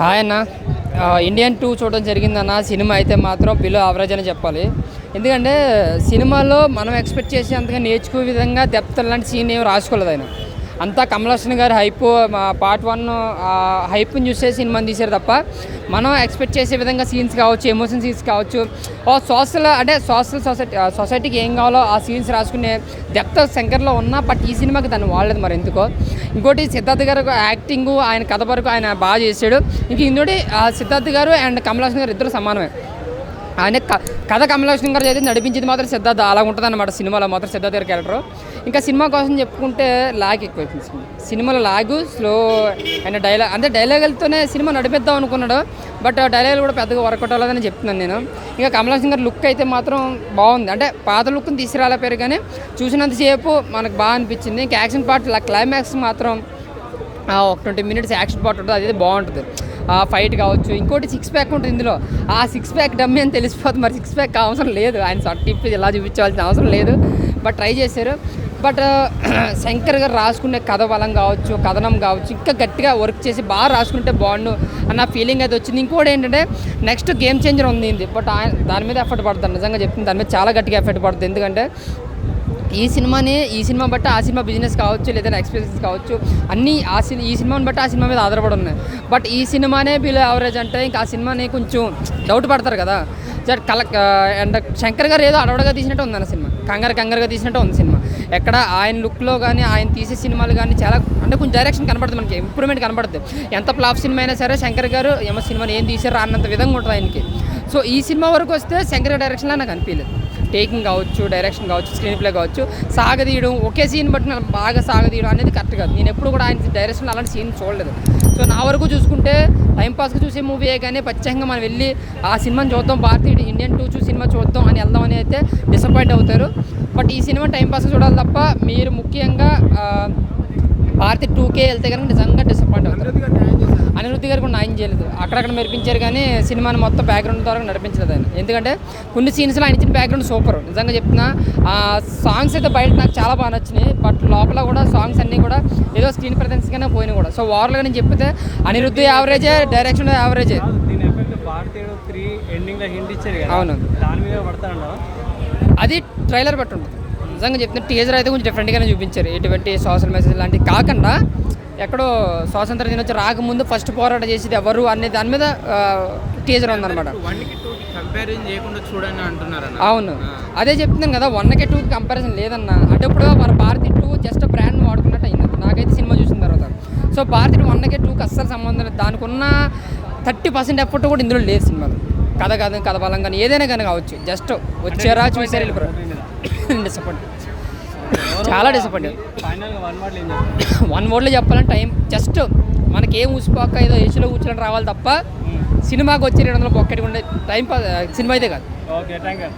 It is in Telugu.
హాయ్ అన్న. ఇండియన్ టూ చూడడం జరిగిందన్న. సినిమా అయితే మాత్రం బిలో యావరేజ్ అని చెప్పాలి. ఎందుకంటే సినిమాలో మనం ఎక్స్పెక్ట్ చేసే అంతగా నేర్చుకునే విధంగా డెప్త్ లాంటి సీన్ ఏమి రాసుకోలేదు ఆయన. అంతా కమల్ హాసన్ గారి హైప్ పార్ట్ వన్ హైప్ని చూసే సినిమాని తీశారు తప్ప మనం ఎక్స్పెక్ట్ చేసే విధంగా సీన్స్ కావచ్చు ఎమోషన్ సీన్స్ కావచ్చు ఓ సోషల్ అంటే సోషల్ సొసైటీ సొసైటీకి ఏం కావాలో ఆ సీన్స్ రాసుకునే డెప్త్ శంకర్లో ఉన్నా బట్ ఈ సినిమాకి దాన్ని వాడలేదు మరి ఎందుకో. ఇంకోటి సిద్ధార్థ్ గారు యాక్టింగ్ ఆయన కథ వరకు ఆయన బాగా చేశాడు. ఇంక ఇంకోటి ఆ సిద్ధార్థ్ గారు అండ్ కమల్ హాసన్ గారు ఇద్దరు సమానమే. ఆయన క- కథ కమల్ హాసన్ గారు అయితే నడిపించింది మాత్రం సిద్ధార్థ అలా ఉంటుంది అనమాట సినిమాలో మాత్రం సిద్ధార్థ గారి క్యారెక్టర్. ఇంకా సినిమా కోసం చెప్పుకుంటే లాగ్ ఎక్కువైపోయింది సినిమా. సినిమాలో లాగు స్లో అండ్ డైలాగ్ అంటే డైలాగులతోనే సినిమా నడిపిద్దాం అనుకున్నాడు బట్ డైలాగులు కూడా పెద్దగా వర్కౌట్ అవ్వలేదని చెప్తున్నాను నేను. ఇంకా కమలా సింగర్ లుక్ అయితే మాత్రం బాగుంది. అంటే పాత లుక్ని తీసుకురాలేపారు కానీ చూసినంతసేపు మనకు బాగా అనిపించింది. ఇంకా యాక్షన్ పార్ట్ క్లైమాక్స్ మాత్రం ఆ, ఒక ట్వంటీ మినిట్స్ యాక్షన్ పార్ట్ ఉంటుంది అది బాగుంటుంది. ఆ ఫైట్ కావచ్చు ఇంకోటి సిక్స్ ప్యాక్ ఉంటుంది ఇందులో. ఆ సిక్స్ ప్యాక్ డమ్మి అని తెలిసిపోతుంది మరి సిక్స్ ప్యాక్ అవసరం లేదు. ఆయన సర్టిఫికేట్ ఇప్పి ఇలా చూపించాల్సిన అవసరం లేదు బట్ ట్రై చేశారు. బట్ శంకర్ గారు రాసుకునే కథ బలం కావచ్చు కథనం కావచ్చు ఇంకా గట్టిగా వర్క్ చేసి బాగా రాసుకుంటే బాగుండు అన్న ఫీలింగ్ అయితే వచ్చింది. ఇంకోటి ఏంటంటే నెక్స్ట్ గేమ్ చేంజర్ ఉంది బట్ ఆయన దాని మీద ఎఫర్ట్ పడుతుంది నిజంగా చెప్తుంది దాని మీద చాలా గట్టిగా ఎఫర్ట్ పడుతుంది. ఎందుకంటే ఈ సినిమాని ఈ సినిమా బట్టి ఆ సినిమా బిజినెస్ కావచ్చు లేదా ఎక్స్పీరియన్స్ కావచ్చు అన్నీ ఆ సినిమా ఈ సినిమాని బట్టి ఆ సినిమా మీద ఆధారపడి ఉన్నాయి. బట్ ఈ సినిమానే బిలో యావరేజ్ అంటే ఇంకా ఆ సినిమాని కొంచెం డౌట్ పడతారు కదా. జట్ కల అండ్ శంకర్ గారు ఏదో అడవడగా తీసినట్టు ఉంది అన్న సినిమా. కంగారు కంగారుగా తీసినట్టు ఉంది సినిమా. ఎక్కడ ఆయన లుక్లో కానీ ఆయన తీసే సినిమాలు కానీ చాలా అంటే కొంచెం డైరెక్షన్ కనపడుతుంది మనకి ఇంప్రూవ్మెంట్ కనపడుతుంది ఎంత ఫ్లాప్ సినిమా అయినా సరే శంకర్ గారు ఏమో సినిమాని ఏం తీసారు అన్నంత విధంగా ఉంటుంది ఆయనకి. సో ఈ సినిమా వరకు వస్తే శంకర్ డైరెక్షన్లో నాకు అనిపించలేదు టేకింగ్ కావచ్చు డైరెక్షన్ కావచ్చు స్క్రీన్ ప్లే కావచ్చు సాగదీయడం ఒకే సీన్ బట్టి నాకు బాగా సాగదీయడం అనేది కరెక్ట్ కాదు. నేను ఎప్పుడు కూడా ఆయన డైరెక్షన్ అలాంటి సీన్ చూడలేదు. సో నా వరకు చూసుకుంటే టైంపాస్గా చూసే మూవీయే కానీ ప్రత్యేకంగా మనం వెళ్ళి ఆ సినిమాని చూద్దాం భారతీయ ఇండియన్ టూ చూసి సినిమా చూద్దాం అని వెళ్దాం అని అయితే డిసప్పాయింట్ అవుతారు. బట్ ఈ సినిమా టైంపాస్గా చూడాలి తప్ప మీరు ముఖ్యంగా ఆ, భారతి టూకే వెళ్తే కనుక నిజంగా డిసప్పాయింట్ అవుతారు. అనిరుద్ధి గారు కూడా న్యాయం చేయలేదు. అక్కడక్కడ మెరిపించారు కానీ సినిమాని మొత్తం బ్యాక్గ్రౌండ్ ద్వారా నడిపించలేదు ఆయన. ఎందుకంటే కొన్ని సీన్స్లో ఆయన ఇచ్చిన బ్యాక్గ్రౌండ్ సూపర్ నిజంగా చెప్తున్నా ఆ సాంగ్స్ అయితే బయట నాకు చాలా బాగా నచ్చినాయి. బట్ లోపల కూడా సాంగ్స్ అన్నీ కూడా ఏదో స్క్రీన్ ప్రజెన్స్గానే పోయినాయి కూడా. సో ఓవర్గా నేను చెప్తే అనిరుద్ధి యావరేజే డైరెక్షన్ యావరేజే అవును. దాని మీద పడతాను అది ట్రైలర్ బట్టి ఉంటుంది. నిజంగా చెప్తున్నా టీజర్ అయితే కొంచెం డిఫరెంట్గానే చూపించారు. ఎటువంటి సోషల్ మెసేజ్ లాంటివి కాకుండా ఎక్కడో స్వాతంత్ర దినోత్సవం రాకముందు ఫస్ట్ పోరాటం చేసేది ఎవరు అనే దాని మీద టీజర్ ఉందన్నమాట. అవును. అదే చెప్తున్నాను కదా వన్కి టూకి కంపారిజన్ లేదన్న. అంటే ఇప్పుడు మన భారతి టూ జస్ట్ బ్రాండ్ వాడుకున్నట్టు అయింది. నాకైతే సినిమా చూసిన తర్వాత. సో భారతి వన్కి టూకి అస్సలు సంబంధం లేదు. దానికి ఉన్న థర్టీ పర్సెంట్ ఎఫర్ట్ కూడా ఇందులో లేదు సినిమాలో. కథ కాదు కథ బలం కానీ ఏదైనా కానీ కావచ్చు. జస్ట్ వచ్చారా చూసారు వెళ్ళిపోయారు డిసప్పాయింట్ చాలా డిసప్పాయింట్ వన్ వర్డ్లో చెప్పాలంటే టైం జస్ట్ మనకి ఏం ఉసిపోక ఏదో ఏసీలో కూర్చొని రావాలి తప్ప సినిమాకి వచ్చి రెండు వందల పొక్కటి ఉండే టైం పాస్ సినిమా అయితే కాదు. Okay thank you